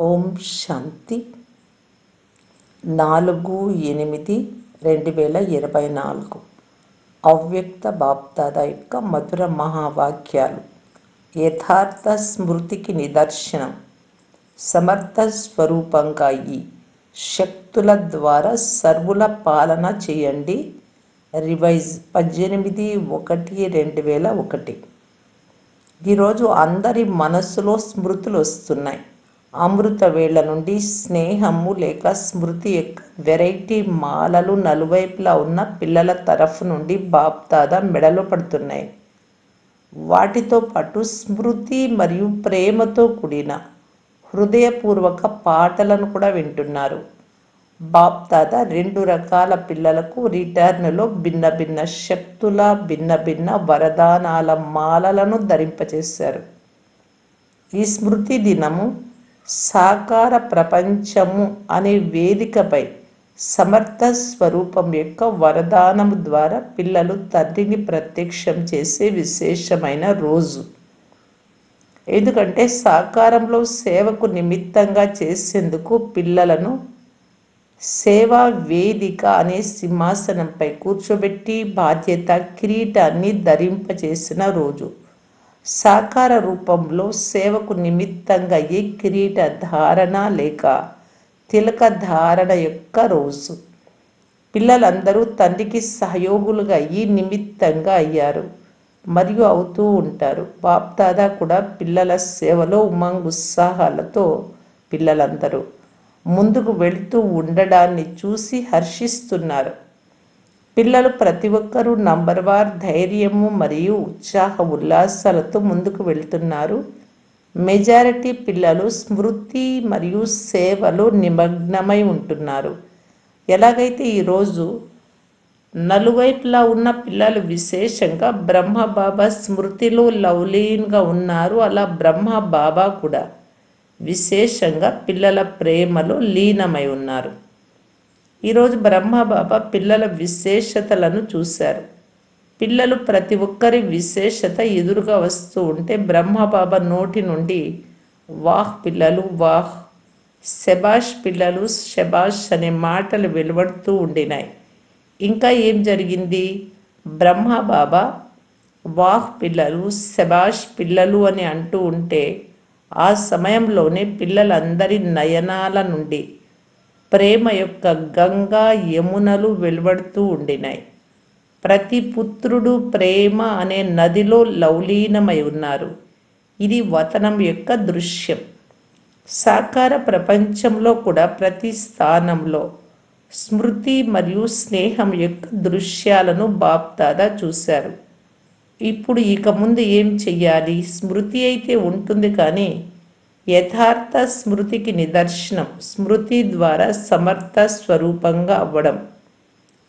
ఓం శాంతి. నాలుగు ఎనిమిది రెండు వేల ఇరవై నాలుగు. అవ్యక్త బాప్దాద యొక్క మధుర మహావాక్యాలు. యథార్థ స్మృతికి నిదర్శనం. సమర్థ స్వరూపంగా ఈ శక్తుల ద్వారా సర్వుల పాలన చేయండి. రివైజ్ పద్దెనిమిది ఒకటి రెండు వేల ఒకటి. ఈరోజు అందరి మనస్సులో స్మృతులు వస్తున్నాయి. అమృత నుండి స్నేహము లేక స్మృతి యొక్క వెరైటీ మాలలు నలువైపులా ఉన్న పిల్లల తరఫు నుండి బాప్దాద మెడలో పడుతున్నాయి. వాటితో పాటు స్మృతి మరియు ప్రేమతో కూడిన హృదయపూర్వక పాటలను కూడా వింటున్నారు. బాప్దాద రెండు రకాల పిల్లలకు రిటర్న్లో భిన్న భిన్న శక్తుల భిన్న భిన్న వరదానాల మాలలను ధరింపచేశారు. ఈ స్మృతి దినము సాకార ప్రపంచము అనే వేదికపై సమర్థ స్వరూపం యొక్క వరదానము ద్వారా పిల్లలు తండ్రిని ప్రత్యక్షం చేసే విశేషమైన రోజు. ఎందుకంటే సాకారంలో సేవకు నిమిత్తంగా చేసేందుకు పిల్లలను సేవా వేదిక అనే సింహాసనంపై కూర్చోబెట్టి బాధ్యత కిరీటాన్ని ధరింపచేసిన రోజు. సాకార రూపంలో సేవకు నిమిత్తంగా ఈ కిరీట ధారణ లేక తిలక ధారణ యొక్క రోజు? పిల్లలందరూ తండ్రికి సహయోగులుగా ఈ నిమిత్తంగా అయ్యారు. మరియు అవుతూ ఉంటారు. బాప్దాదా కూడా పిల్లల సేవలో ఉమంగ్ ఉత్సాహాలతో పిల్లలందరూ ముందుకు వెళుతూ ఉండడాన్ని చూసి హర్షిస్తున్నారు. పిల్లలు ప్రతి ఒక్కరూ నంబర్ వార్ ధైర్యము మరియు ఉత్సాహ ఉల్లాసాలతో ముందుకు వెళ్తున్నారు. మెజారిటీ పిల్లలు స్మృతి మరియు సేవలో నిమగ్నమై ఉంటున్నారు. ఎలాగైతే ఈరోజు నలువైపులా ఉన్న పిల్లలు విశేషంగా బ్రహ్మ బాబా స్మృతిలో లవ్లీన్గా ఉన్నారు అలా బ్రహ్మ బాబా కూడా విశేషంగా పిల్లల ప్రేమలో లీనమై ఉన్నారు. ఈరోజు బ్రహ్మబాబా పిల్లల విశేషతలను చూశారు. పిల్లలు ప్రతి ఒక్కరి విశేషత ఎదురుగా వస్తూ ఉంటే బ్రహ్మబాబా నోటి నుండి వాహ్ పిల్లలు వాహ్ శబాష్ పిల్లలు శబాష్ అనే మాటలు వెలువడుతూ ఉండినాయి. ఇంకా ఏం జరిగింది? బ్రహ్మబాబా వాహ్ పిల్లలు శబాష్ పిల్లలు అని అంటూ ఉంటే ఆ సమయంలోనే పిల్లలందరి నయనాల నుండి ప్రేమ యొక్క గంగా యమునలు వెలువడుతూ ఉండినాయి. ప్రతి పుత్రుడు ప్రేమ అనే నదిలో లౌలీనమై ఉన్నారు. ఇది వతనం యొక్క దృశ్యం. సాకార ప్రపంచంలో కూడా ప్రతి స్థానంలో స్మృతి మరియు స్నేహం యొక్క దృశ్యాలను బాప్దాదా చూశారు. ఇప్పుడు ఇక ముందు ఏం చెయ్యాలి? స్మృతి అయితే ఉంటుంది కానీ యథార్థ స్మృతికి నిదర్శనం స్మృతి ద్వారా సమర్థ స్వరూపంగా అవ్వడం.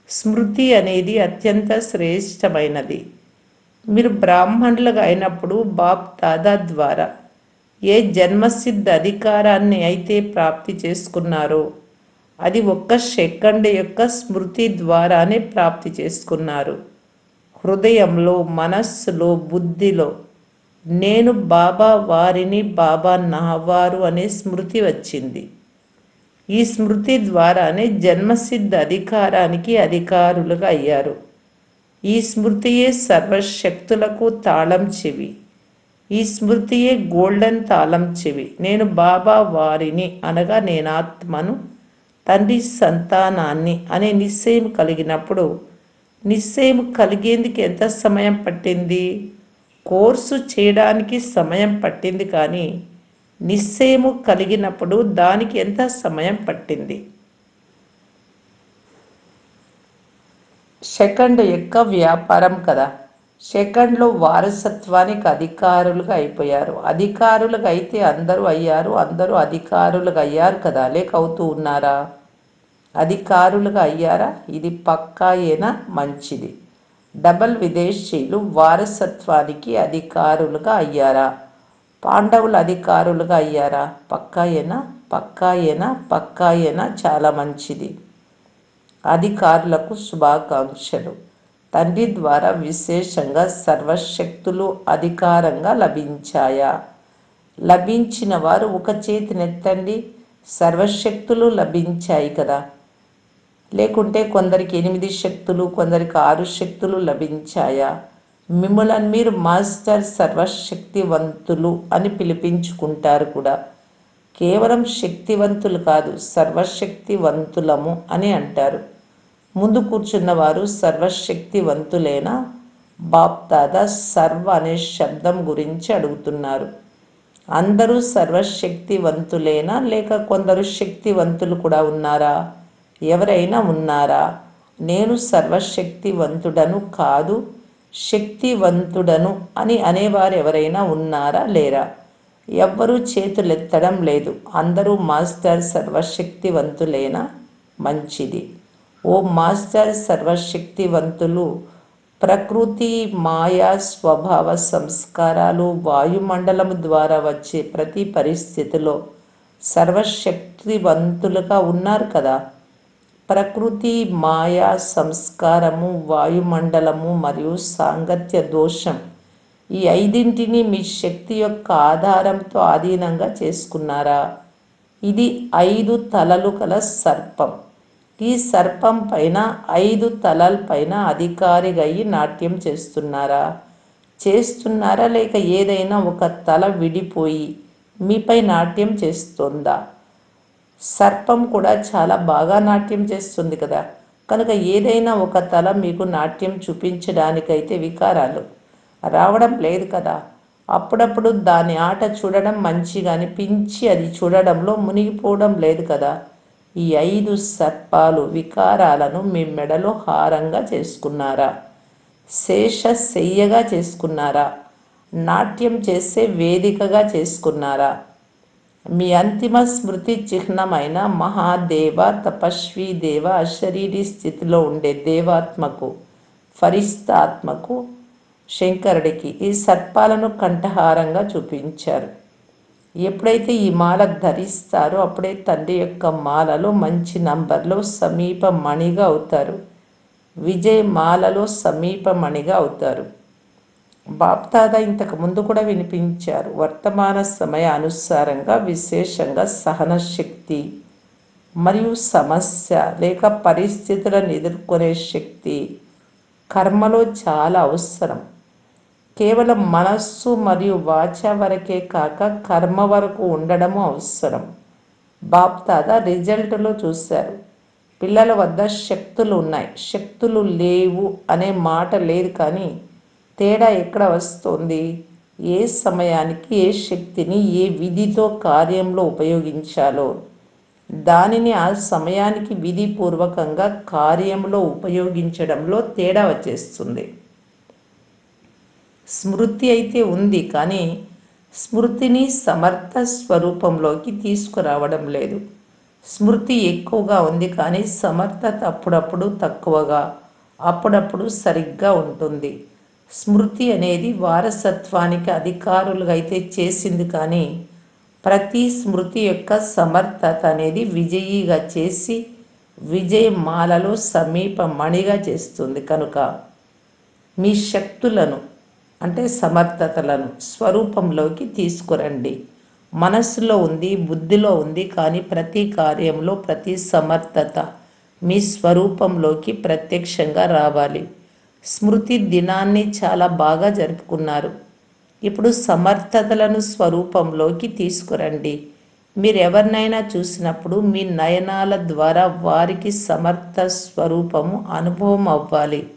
స్మృతి అనేది అత్యంత శ్రేష్టమైనది. మీరు బ్రాహ్మణులుగా అయినప్పుడు బాప్ దాదా ద్వారా ఏ జన్మసిద్ధ అధికారాన్ని అయితే ప్రాప్తి చేసుకున్నారో అది ఒక్క సెకండ్ యొక్క స్మృతి ద్వారానే ప్రాప్తి చేసుకున్నారు. హృదయంలో మనస్సులో బుద్ధిలో నేను బాబా వారిని బాబా నావారు అనే స్మృతి వచ్చింది. ఈ స్మృతి ద్వారానే జన్మసిద్ధ అధికారానికి అధికారులుగా అయ్యారు. ఈ స్మృతియే సర్వశక్తులకు తాళం చెవి. ఈ స్మృతియే గోల్డెన్ తాళం చెవి. నేను బాబా వారిని అనగా నేనాత్మను తండ్రి సంతానాన్ని అనే నిశ్చయం కలిగినప్పుడు నిశ్చయం కలిగేందుకు ఎంత సమయం పట్టింది? కోర్సు చేయడానికి సమయం పట్టింది కానీ నిశ్చయము కలిగినప్పుడు దానికి ఎంత సమయం పట్టింది? సెకండ్ యొక్క వ్యాపారం కదా. సెకండ్లో వారసత్వానికి అధికారులుగా అయిపోయారు. అధికారులుగా అయితే అందరూ అయ్యారు. అందరూ అధికారులుగా అయ్యారు కదా. లేక అవుతూ ఉన్నారా? అధికారులుగా అయ్యారా? ఇది పక్కా అయినా మంచిది. డబల్ విదేశీయులు వారసత్వానికి అధికారులుగా అయ్యారా? పాండవులు అధికారులుగా అయ్యారా? పక్కాయేనా? పక్కాయేనా? పక్కాయేనా? చాలా మంచిది. అధికారులకు శుభాకాంక్షలు. తండ్రి ద్వారా విశేషంగా సర్వశక్తులు అధికారంగా లభించాయా? లభించిన వారు ఒక చేతినెత్తండి సర్వశక్తులు లభించాయి కదా. లేకుంటే కొందరికి ఎనిమిది శక్తులు కొందరికి ఆరు శక్తులు లభించాయా? మిమ్మలను మీరు మాస్టర్ సర్వశక్తివంతులు అని పిలిపించుకుంటారు కూడా. కేవలం శక్తివంతులు కాదు సర్వశక్తివంతులము అని అంటారు. ముందు కూర్చున్నవారు వారు సర్వశక్తివంతులేనా సర్వ అనే శబ్దం గురించి అడుగుతున్నారు. అందరూ సర్వశక్తివంతులేనా? లేక కొందరు శక్తివంతులు కూడా ఉన్నారా? ఎవరైనా ఉన్నారా? నేను సర్వశక్తివంతుడను కాదు శక్తివంతుడను అని అనేవారు ఎవరైనా ఉన్నారా లేరా? ఎవ్వరూ చేతులెత్తడం లేదు. అందరూ మాస్టర్ సర్వశక్తివంతులేనా? మంచిది. ఓ మాస్టర్ సర్వశక్తివంతులు ప్రకృతి మాయా స్వభావ సంస్కారాలు వాయుమండలము ద్వారా వచ్చే ప్రతి పరిస్థితిలో సర్వశక్తివంతులుగా ఉన్నారు కదా? ప్రకృతి మాయా సంస్కారము వాయుమండలము మరియు సాంగత్య దోషం ఈ ఐదింటిని మీ శక్తి యొక్క ఆధారంతో ఆధీనంగా చేసుకున్నారా? ఇది ఐదు తలలు కల సర్పం. ఈ సర్పం పైన ఐదు తలల పైన అధికారిగా నాట్యం చేస్తున్నారా? చేస్తున్నారా లేక ఏదైనా ఒక తల విడిపోయి మీపై నాట్యం చేస్తుందా? సర్పం కూడా చాలా బాగా నాట్యం చేస్తుంది కదా. కనుక ఏదైనా ఒక తల మీకు నాట్యం చూపించడానికైతే వికారాలు. రావడం లేదు కదా. అప్పుడప్పుడు దాని ఆట చూడడం మంచిగా అనిపించి అది చూడడంలో మునిగిపోవడం లేదు కదా. ఈ ఐదు సర్పాలు వికారాలను మీ మెడలో హారంగా చేసుకున్నారా? శేష శయ్యగా చేసుకున్నారా? నాట్యం చేసే వేదికగా చేసుకున్నారా? మీ అంతిమ స్మృతి చిహ్నమైన మహాదేవ తపస్వి దేవ అశరీరి స్థితిలో ఉండే దేవాత్మకు ఫరిస్తాత్మకు శంకరుడికి ఈ సర్పాలను కంఠహారంగా చూపించారు. ఎప్పుడైతే ఈ మాల ధరిస్తారో అప్పుడే తండ్రి యొక్క మాలలో మంచి నంబర్లో సమీప మణిగా అవుతారు. విజయ్ మాలలో సమీప మణిగా అవుతారు. బాప్తాద ఇంతకు ముందు కూడా వినిపించారు. వర్తమాన సమయ అనుసారంగా విశేషంగా సహన శక్తి మరియు సమస్య లేక పరిస్థితులను ఎదుర్కొనే శక్తి కర్మలో చాలా అవసరం. కేవలం మనస్సు మరియు వాచ వరకే కాక కర్మ వరకు ఉండడము అవసరం. బాప్తాద రిజల్ట్లో చూశారు. పిల్లల వద్ద శక్తులు ఉన్నాయి. శక్తులు లేవు అనే మాట లేదు కానీ తేడా ఎక్కడ వస్తుంది? ఏ సమయానికి ఏ శక్తిని ఏ విధితో కార్యంలో ఉపయోగించాలో? దానిని ఆ సమయానికి విధిపూర్వకంగా కార్యంలో ఉపయోగించడంలో తేడా వచ్చేస్తుంది. స్మృతి అయితే ఉంది కానీ స్మృతిని సమర్థ స్వరూపంలోకి తీసుకురావడం లేదు. స్మృతి ఎక్కువగా ఉంది కానీ సమర్థత అప్పుడప్పుడు తక్కువగా అప్పుడప్పుడు సరిగ్గా ఉంటుంది. స్మృతి అనేది వారసత్వానికి అధికారులుగా అయితే చేసింది కానీ ప్రతి స్మృతి యొక్క సమర్థత అనేది విజయీగా చేసి విజయమాలలో సమీప మణిగా చేస్తుంది. కనుక మీ శక్తులను అంటే సమర్థతలను స్వరూపంలోకి తీసుకురండి. మనస్సులో ఉంది బుద్ధిలో ఉంది కానీ ప్రతి కార్యంలో ప్రతి సమర్థత మీ స్వరూపంలోకి ప్రత్యక్షంగా రావాలి. స్మృతి దినాన్ని చాలా బాగా జరుపుకున్నారు. ఇప్పుడు సమర్థతలను స్వరూపంలోకి తీసుకురండి. మీరు ఎవరినైనా చూసినప్పుడు మీ నయనాల ద్వారా వారికి సమర్థ స్వరూపము అనుభవం అవ్వాలి.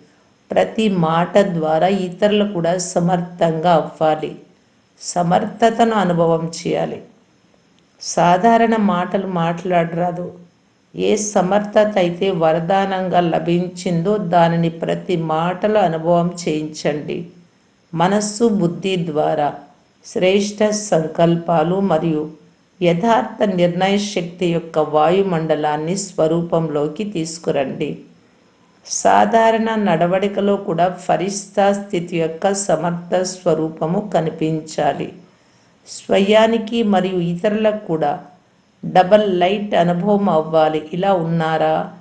ప్రతి మాట ద్వారా ఇతరులు కూడా సమర్థంగా అవ్వాలి. సమర్థతను అనుభవం చేయాలి. సాధారణ మాటలు మాట్లాడరాదు. ఏ సమర్థత అయితే వరదానంగా లభించిందో దానిని ప్రతి మాటలో అనుభవం చేయించండి. మనస్సు బుద్ధి ద్వారా శ్రేష్ట సంకల్పాలు మరియు యథార్థ నిర్ణయ శక్తి యొక్క వాయుమండలాన్ని స్వరూపంలోకి తీసుకురండి. సాధారణ నడవడికలో కూడా ఫరిస్తా స్థితి యొక్క సమర్థ స్వరూపము కనిపించాలి. స్వయానికి మరియు ఇతరులకు కూడా డబల్ లైట్ అనుభవం అవ్వాలి. ఇలా ఉన్నారా?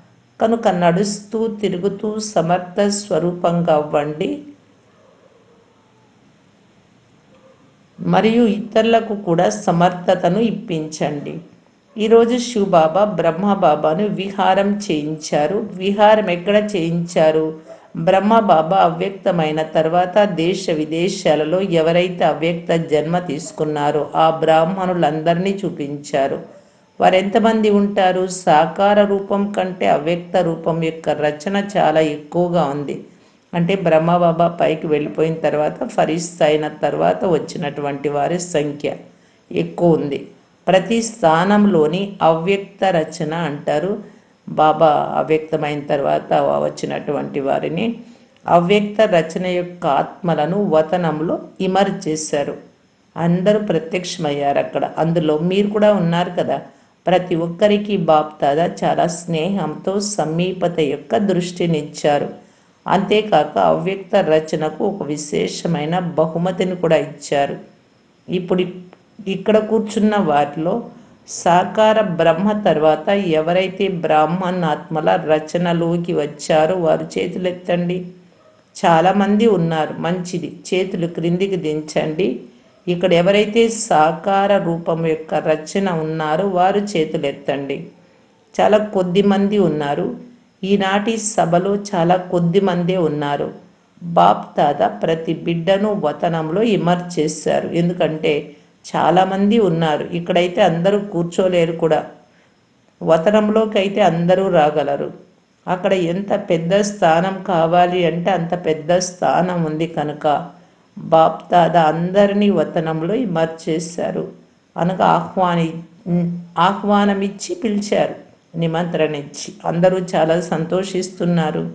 కనుక నడుస్తూ తిరుగుతూ సమర్థ స్వరూపంగా అవ్వండి. మరియు ఇతరులకు కూడా సమర్థతను ఇప్పించండి. ఈరోజు శివబాబా బ్రహ్మబాబాను విహారం చేయించారు. విహారం ఎక్కడ చేయించారు? బ్రహ్మబాబా అవ్యక్తమైన తర్వాత దేశ విదేశాలలో ఎవరైతే అవ్యక్త జన్మ తీసుకున్నారో ఆ బ్రాహ్మణులందరినీ చూపించారు. వారెంతమంది ఉంటారు? సాకార రూపం కంటే అవ్యక్త రూపం యొక్క రచన చాలా ఎక్కువగా ఉంది. అంటే బ్రహ్మబాబా పైకి వెళ్ళిపోయిన తర్వాత ఫరిస్త్ అయిన తర్వాత వచ్చినటువంటి వారి సంఖ్య ఎక్కువ ఉంది. ప్రతి స్థానంలోని అవ్యక్త రచన అంటారు. బాబా అవ్యక్తమైన తర్వాత వచ్చినటువంటి వారిని అవ్యక్త రచన యొక్క ఆత్మలను వతనంలో ఇమర్ చేశారు. అందరూ ప్రత్యక్షమయ్యారు అక్కడ. అందులో మీరు కూడా ఉన్నారు కదా. ప్రతి ఒక్కరికి బాప్తాద? చాలా స్నేహంతో సమీపత యొక్క దృష్టినిచ్చారు. అంతేకాక అవ్యక్త రచనకు ఒక విశేషమైన బహుమతిని కూడా ఇచ్చారు. ఇప్పుడు ఇక్కడ కూర్చున్న వారిలో సాకార బ్రహ్మ తర్వాత ఎవరైతే బ్రాహ్మణాత్మల రచనలోకి వచ్చారో వారు చేతులెత్తండి. చాలామంది ఉన్నారు. మంచిది. చేతులు క్రిందికి దించండి. ఇక్కడ ఎవరైతే సాకార రూపం యొక్క రచన ఉన్నారో వారు చేతులెత్తండి. చాలా కొద్ది మంది ఉన్నారు. ఈనాటి సభలో చాలా కొద్ది మందే ఉన్నారు. బాప్ తాత ప్రతి బిడ్డను వతనంలో ఇమర్చేశారు. ఎందుకంటే చాలామంది ఉన్నారు. ఇక్కడైతే అందరూ కూర్చోలేరు కూడా. వతనంలోకి అయితే అందరూ రాగలరు. అక్కడ ఎంత పెద్ద స్థానం కావాలి అంటే అంత పెద్ద స్థానం ఉంది కనుక బాప్తాదా అందరినీ వతనంలో ఇమర్చ్ చేశారు అనగా ఆహ్వాని ఆహ్వానం ఇచ్చి పిలిచారు. నిమంత్రణ ఇచ్చి అందరూ చాలా సంతోషిస్తున్నారు.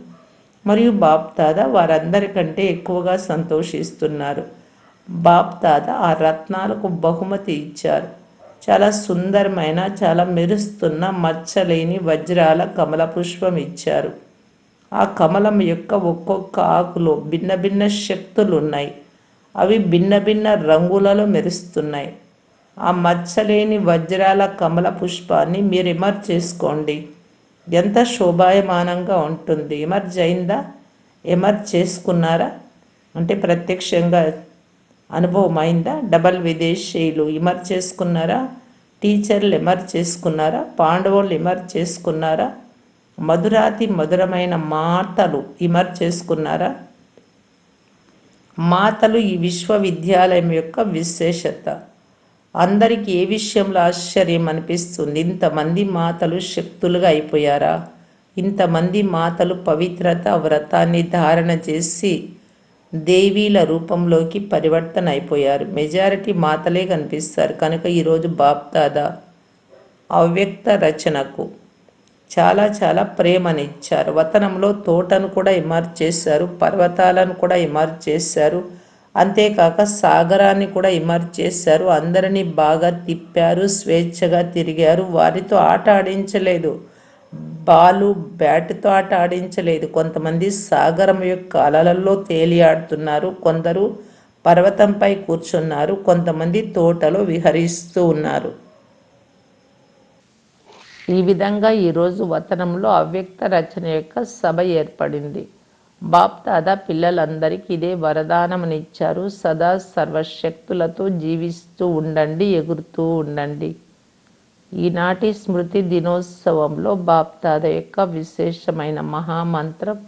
మరియు బాప్తాద వారందరికంటే ఎక్కువగా సంతోషిస్తున్నారు. బాప్ తాత ఆ రత్నాలకు బహుమతి ఇచ్చారు. చాలా సుందరమైన చాలా మెరుస్తున్న మచ్చలేని వజ్రాల కమల పుష్పం ఇచ్చారు. ఆ కమలం యొక్క ఒక్కొక్క ఆకులో భిన్న భిన్న శక్తులు ఉన్నాయి అవి భిన్న భిన్న రంగులలో మెరుస్తున్నాయి. ఆ మచ్చలేని వజ్రాల కమల పుష్పాన్ని మీరు ఎమర్జ్ చేసుకోండి. ఎంత శోభాయమానంగా ఉంటుంది. ఎమర్జ్ అయిందా? ఎమర్జ్ చేసుకున్నారా? అంటే ప్రత్యక్షంగా అనుభవం అయిందా? డబల్ విదేశీయులు ఇమర్ చేసుకున్నారా? టీచర్లు ఎమర్ చేసుకున్నారా? పాండవులు ఇమర్ చేసుకున్నారా? మధురాతి మధురమైన మాటలు ఇమర్ చేసుకున్నారా? మాతలు ఈ విశ్వవిద్యాలయం యొక్క విశేషత. అందరికీ ఏ విషయంలో ఆశ్చర్యం అనిపిస్తుంది? ఇంతమంది మాతలు శక్తులుగా అయిపోయారా? ఇంతమంది మాతలు పవిత్రత వ్రతాన్ని ధారణ చేసి దేవీల రూపంలోకి పరివర్తన అయిపోయారు. మెజారిటీ మాతలే కనిపిస్తారు. కనుక ఈరోజు బాప్దాదా అవ్యక్త రచనకు చాలా చాలా ప్రేమనిచ్చారు వతనంలో తోటను కూడా ఇమార్జ్ చేశారు. పర్వతాలను కూడా ఇమారు చేశారు. అంతేకాక సాగరాన్ని కూడా ఇమార్జ్ చేశారు. అందరినీ బాగా తిప్పారు స్వేచ్ఛగా తిరిగారు. వారితో ఆట ఆడించలేదు. బాలు బ్యాట్తో ఆట ఆడించలేదు. కొంతమంది సాగరం యొక్క అలలలో తేలియాడుతున్నారు. కొందరు పర్వతంపై కూర్చున్నారు. కొంతమంది తోటలో విహరిస్తూ ఉన్నారు. ఈ విధంగా ఈరోజు వతనంలో అవ్యక్త రచన యొక్క సభ ఏర్పడింది. బాప్దాదా పిల్లలందరికీ ఇదే వరదానమునిచ్చారు. సదా సర్వశక్తులతో జీవిస్తూ ఉండండి ఎగురుతూ ఉండండి. ఈనాటి స్మృతి దినోత్సవంలో బాప్తాద యొక్క విశేషమైన మహామంత్రం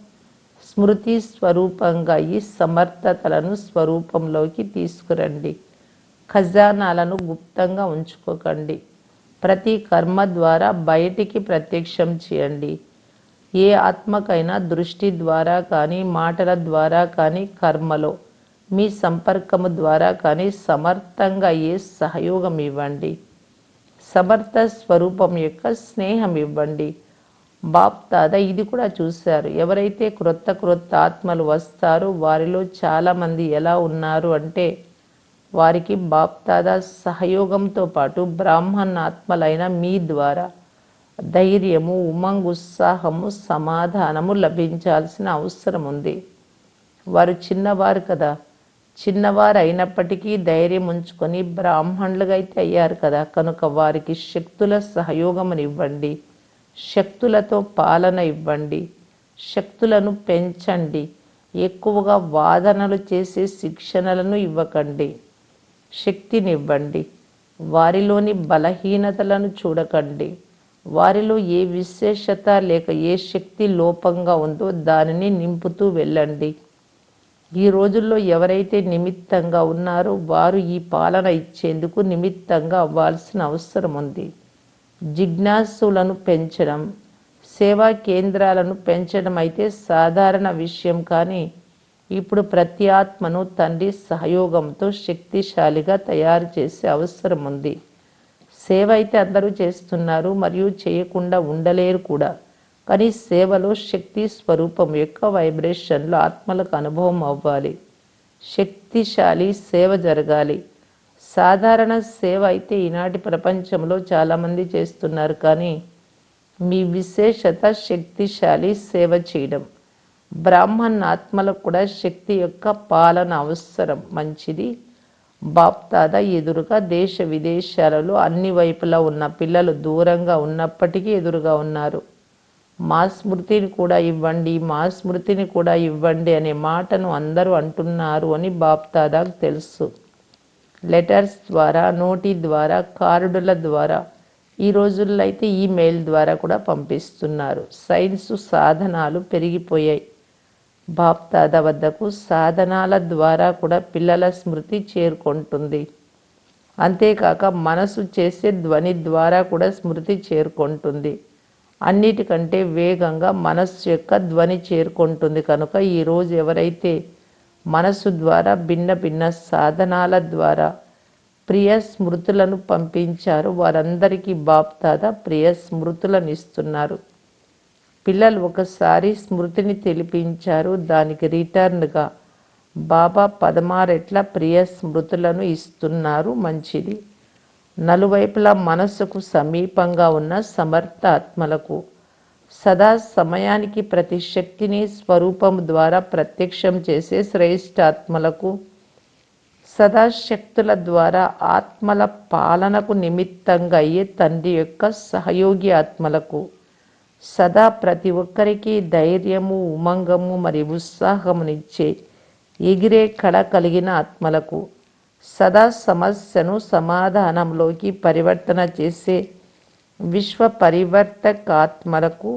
స్మృతి స్వరూపంగా ఈ సమర్థతలను స్వరూపంలోకి తీసుకురండి. ఖజానాలను గుప్తంగా ఉంచుకోకండి. ప్రతి కర్మ ద్వారా బయటికి ప్రత్యక్షం చేయండి. ఏ ఆత్మకైనా దృష్టి ద్వారా కానీ మాటల ద్వారా కానీ కర్మలో మీ సంపర్కము ద్వారా కానీ సమర్థంగా ఏ సహయోగం ఇవ్వండి. సమర్థ స్వరూపం యొక్క స్నేహం ఇవ్వండి. బాప్ తాత ఇది కూడా చూశారు. ఎవరైతే క్రొత్త క్రొత్త ఆత్మలు వస్తారో వారిలో చాలామంది ఎలా ఉన్నారు అంటే వారికి బాప్ సహయోగంతో పాటు బ్రాహ్మణాత్మలైన మీ ద్వారా ధైర్యము ఉమంగ్ ఉత్సాహము సమాధానము లభించాల్సిన అవసరం ఉంది. వారు చిన్నవారు కదా. చిన్నవారు అయినప్పటికీ ధైర్యం ఉంచుకొని బ్రాహ్మణులుగా అయితే అయ్యారు కదా. కనుక వారికి శక్తుల సహయోగమునివ్వండి. శక్తులతో పాలన ఇవ్వండి. శక్తులను పెంచండి. ఎక్కువగా వాదనలు చేసే శిక్షణలను ఇవ్వకండి. శక్తినివ్వండి. వారిలోని బలహీనతలను చూడకండి. వారిలో ఏ విశేషత లేక ఏ శక్తి లోపంగా ఉందో దానిని నింపుతూ వెళ్ళండి. ఈ రోజుల్లో ఎవరైతే నిమిత్తంగా ఉన్నారో వారు ఈ పాలన ఇచ్చేందుకు నిమిత్తంగా అవ్వాల్సిన అవసరం ఉంది. జిజ్ఞాసులను పెంచడం సేవా కేంద్రాలను పెంచడం అయితే సాధారణ విషయం కానీ ఇప్పుడు ప్రతి ఆత్మను తండ్రి సహయోగంతో శక్తిశాలిగా తయారు చేసే అవసరం ఉంది. సేవ అయితే అందరూ చేస్తున్నారు మరియు చేయకుండా ఉండలేరు కూడా. కానీ సేవలో శక్తి స్వరూపం యొక్క వైబ్రేషన్లో ఆత్మలకు అనుభవం అవ్వాలి. శక్తిశాలి సేవ జరగాలి. సాధారణ సేవ అయితే ఈనాటి ప్రపంచంలో చాలామంది చేస్తున్నారు కానీ మీ విశేషత శక్తిశాలి సేవ చేయడం. బ్రాహ్మణ్ ఆత్మలకు కూడా శక్తి యొక్క పాలన అవసరం. మంచిది. బాప్తాద ఎదురుగా దేశ విదేశాలలో అన్ని వైపులా ఉన్న పిల్లలు దూరంగా ఉన్నప్పటికీ ఎదురుగా ఉన్నారు. మా స్మృతిని కూడా ఇవ్వండి మా స్మృతిని కూడా ఇవ్వండి అనే మాటను అందరూ అంటున్నారు అని బాప్తాదాకు తెలుసు. లెటర్స్ ద్వారా నోటి ద్వారా కార్డుల ద్వారా ఈ రోజుల్లో అయితే ఈమెయిల్ ద్వారా కూడా పంపిస్తున్నారు. సైన్స్ సాధనాలు పెరిగిపోయాయి. బాప్దాద వద్దకు సాధనాల ద్వారా కూడా పిల్లల స్మృతి చేరుకుంటుంది. అంతేకాక మనసు చేసే ధ్వని ద్వారా కూడా స్మృతి చేరుకుంటుంది. అన్నిటికంటే వేగంగా మనస్సు యొక్క ధ్వని చేరుకుంటుంది. కనుక ఈరోజు ఎవరైతే మనస్సు ద్వారా భిన్న భిన్న సాధనాల ద్వారా ప్రియ స్మృతులను పంపించారు వారందరికీ బాప్తాద ప్రియ స్మృతులను ఇస్తున్నారు. పిల్లలు ఒకసారి స్మృతిని తెలిపించారు. దానికి రిటర్న్గా బాబా పదమారెట్ల ప్రియ స్మృతులను ఇస్తున్నారు. మంచిది. నలువైపులా మనస్సుకు సమీపంగా ఉన్న సమర్థ ఆత్మలకు సదా సమయానికి ప్రతి శక్తిని స్వరూపం ద్వారా ప్రత్యక్షం చేసే శ్రేష్ఠ ఆత్మలకు సదాశక్తుల ద్వారా ఆత్మల పాలనకు నిమిత్తంగా అయ్యే తండ్రి యొక్క సహయోగి ఆత్మలకు సదా ప్రతి ఒక్కరికి ధైర్యము ఉమంగము మరియు ఉత్సాహమునిచ్చే ఎగిరే కళ కలిగిన ఆత్మలకు సదా సమస్యను సమాధానంలోకి పరివర్తన చేసే విశ్వ పరివర్తక ఆత్మలకు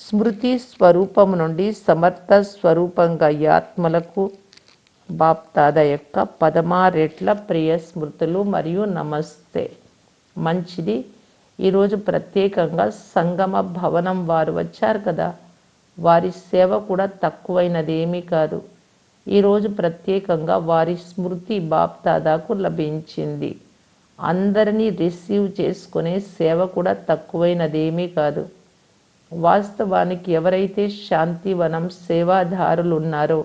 స్మృతి స్వరూపం నుండి సమర్థ స్వరూపంగా ఈ ఆత్మలకు బాప్తాద యొక్క పదమారెట్ల ప్రియ స్మృతులు మరియు నమస్తే. మంచిది. ఈరోజు ప్రత్యేకంగా సంగమ భవనం వారు వచ్చారు కదా. వారి సేవ కూడా తక్కువైనదేమీ కాదు. ఈరోజు ప్రత్యేకంగా వారి స్మృతి బాప్తాదాకు లభించింది. అందరినీ రిసీవ్ చేసుకునే సేవ కూడా తక్కువైనదేమీ కాదు. వాస్తవానికి ఎవరైతే శాంతివనం సేవాదారులు ఉన్నారో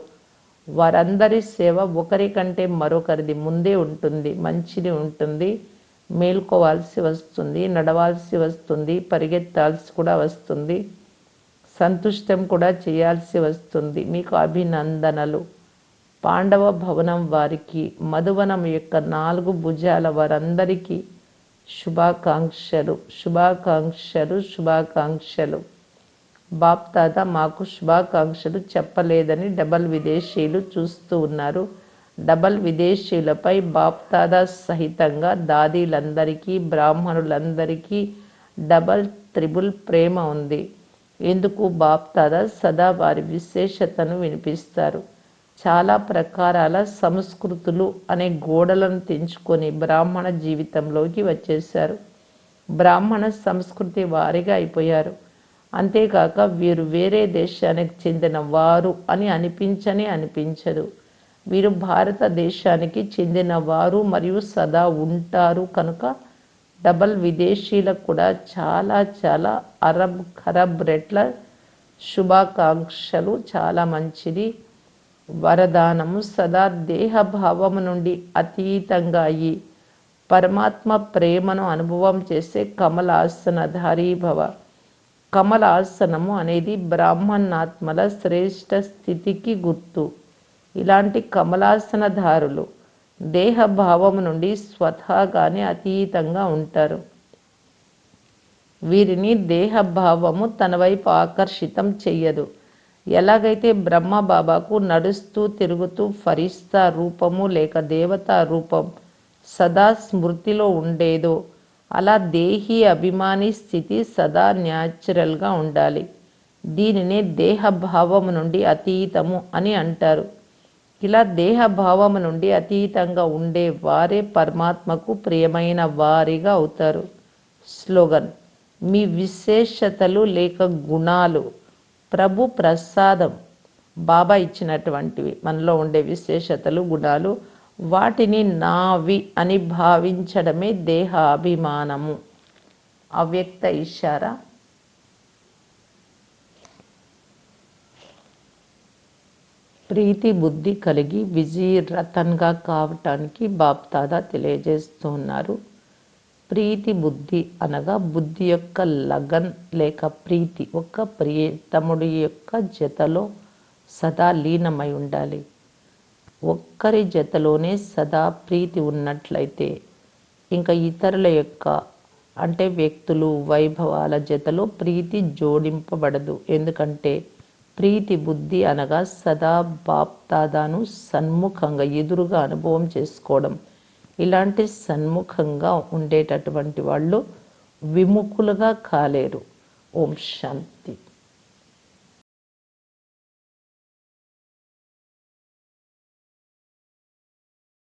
వారందరి సేవ ఒకరికంటే మరొకరిది ముందే ఉంటుంది మంచిది ఉంటుంది. మేల్కోవాల్సి వస్తుంది నడవాల్సి వస్తుంది పరిగెత్తాల్సి కూడా వస్తుంది సంతుష్టం కూడా చేయాల్సి వస్తుంది. మీకు అభినందనలు. పాండవ భవనం వారికి మధువనం యొక్క నాలుగు భుజాల వారందరికీ శుభాకాంక్షలు. శుభాకాంక్షలు శుభాకాంక్షలు. బాప్తాత మాకు శుభాకాంక్షలు చెప్పలేదని డబల్ విదేశీయులు చూస్తూ ఉన్నారు. డబల్ విదేశీయులపై బాప్తాద సహితంగా దాదీలందరికీ బ్రాహ్మణులందరికీ డబల్ త్రిబుల్ ప్రేమ ఉంది. ఎందుకు బాప్తాద సదా వారి విశేషతను వినిపిస్తారు. చాలా ప్రకారాల సంస్కృతులు అనే గోడలను తెంచుకొని బ్రాహ్మణ జీవితంలోకి వచ్చేశారు. బ్రాహ్మణ సంస్కృతి వారిగా అయిపోయారు. అంతేకాక వీరు వేరే దేశానికి చెందిన వారు అని అనిపించని అనిపించదు. వీరు భారతదేశానికి చెందినవారు మరియు సదా ఉంటారు. కనుక డబల్ విదేశీలకు కూడా చాలా చాలా అరబ్ ఖరబ్ రెట్ల శుభాకాంక్షలు. చాలా మంచిది. వరదానము. సదా దేహభావము నుండి అతీతంగా అయ్యి పరమాత్మ ప్రేమను అనుభవం చేసే కమలాసనధారీ భవ. కమలాసనము అనేది బ్రాహ్మణాత్మల శ్రేష్ఠ స్థితికి గుర్తు. ఇలాంటి కమలాసనధారులు దేహభావము నుండి స్వతహాగానే అతీతంగా ఉంటారు. వీరిని దేహభావము తన వైపు ఆకర్షితం చెయ్యదు. ఎలాగైతే బ్రహ్మ బాబాకు నడుస్తూ తిరుగుతూ ఫరిస్తా రూపము లేక దేవతా రూపం సదా స్మృతిలో ఉండేదో అలా దేహి అభిమాని స్థితి సదా న్యాచురల్గా ఉండాలి. దీనినే దేహభావము నుండి అతీతము అని అంటారు. ఇలా దేహభావము నుండి అతీతంగా ఉండే వారే పరమాత్మకు ప్రియమైన వారిగా అవుతారు. స్లోగన్ మీ విశేషతలు లేక గుణాలు ప్రభు ప్రసాదం. బాబా ఇచ్చినటువంటివి మనలో ఉండే విశేషతలు గుణాలు వాటిని నావి అని భావించడమే దేహాభిమానము. అవ్యక్త ఇషారా ప్రీతి బుద్ధి కలిగి విజయరతన్గా కావటానికి బాప్తాదా తెలియజేస్తున్నారు. ప్రీతి బుద్ధి అనగా బుద్ధి యొక్క లగన్ లేక ప్రీతి ఒక ప్రియతముడి యొక్క జతలో సదా లీనమై ఉండాలి. ఒక్కరి జతలోనే సదా ప్రీతి ఉన్నట్లయితే ఇంకా ఇతరుల యొక్క అంటే వ్యక్తులు వైభవాల జతలో ప్రీతి జోడింపబడదు. ఎందుకంటే ప్రీతి బుద్ధి అనగా సదా బాప్తాదాను సన్ముఖంగా ఎదురుగా అనుభవం చేసుకోవడం. ఇలాంటి సన్ముఖంగా ఉండేటటువంటి వాళ్ళు విముఖులుగా కాలేరు. ఓం శాంతి.